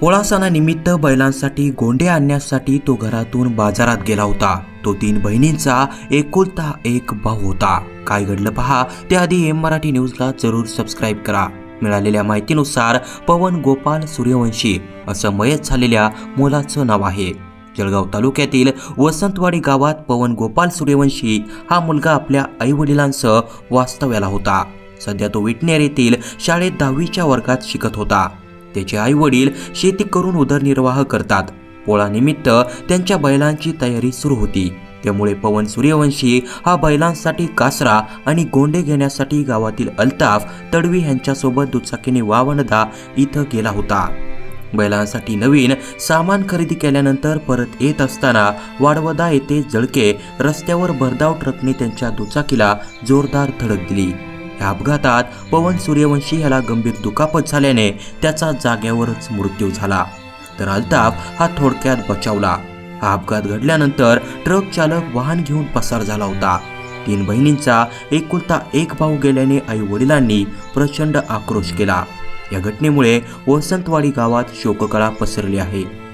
पोळा सणानिमित्त बैलांसाठी गोंडे आणण्यासाठी तो घरातून बाजारात गेला होता. तो तीन बहिणींचा एकुलता एक भाऊ होता. काय घडलं पहा त्याआधी एम मराठी न्यूजला जरूर सबस्क्राईब करा. मिळालेल्या माहितीनुसार पवन गोपाल सूर्यवंशी असं मयत झालेल्या मुलाचं नाव आहे. जळगाव तालुक्यातील वसंतवाडी गावात पवन गोपाल सूर्यवंशी हा मुलगा आपल्या आईवडिलांसह वास्तव्याला होता. सध्या तो विटनेर येथील शाळेत दहावीच्या वर्गात शिकत होता. त्याचे आई वडील शेती करून उदरनिर्वाह करतात. पोळानिमित्त त्यांच्या बैलांची तयारी सुरू होती. त्यामुळे पवन सूर्यवंशी हा बैलांसाठी कासरा आणि गोंडे घेण्यासाठी गावातील अल्ताफ तडवी यांच्यासोबत दुचाकीने वावणदा इथं गेला होता. बैलांसाठी नवीन सामान खरेदी केल्यानंतर परत येत असताना वाडवदा येथे जळके रस्त्यावर भरधाव ट्रकने त्यांच्या दुचाकीला जोरदार धडक दिली. या अपघातात पवन सूर्यवंशी याला गंभीर दुखापत झाल्याने त्याचा जाग्यावरच मृत्यू झाला. तर अल्ताफ हा थोडक्यात बचावला. हा अपघात घडल्यानंतर ट्रक चालक वाहन घेऊन पसार झाला होता. तीन बहिणींचा एकुलता एक भाऊ गेल्याने आई वडिलांनी प्रचंड आक्रोश केला. या घटनेमुळे वसंतवाडी गावात शोककळा पसरली आहे.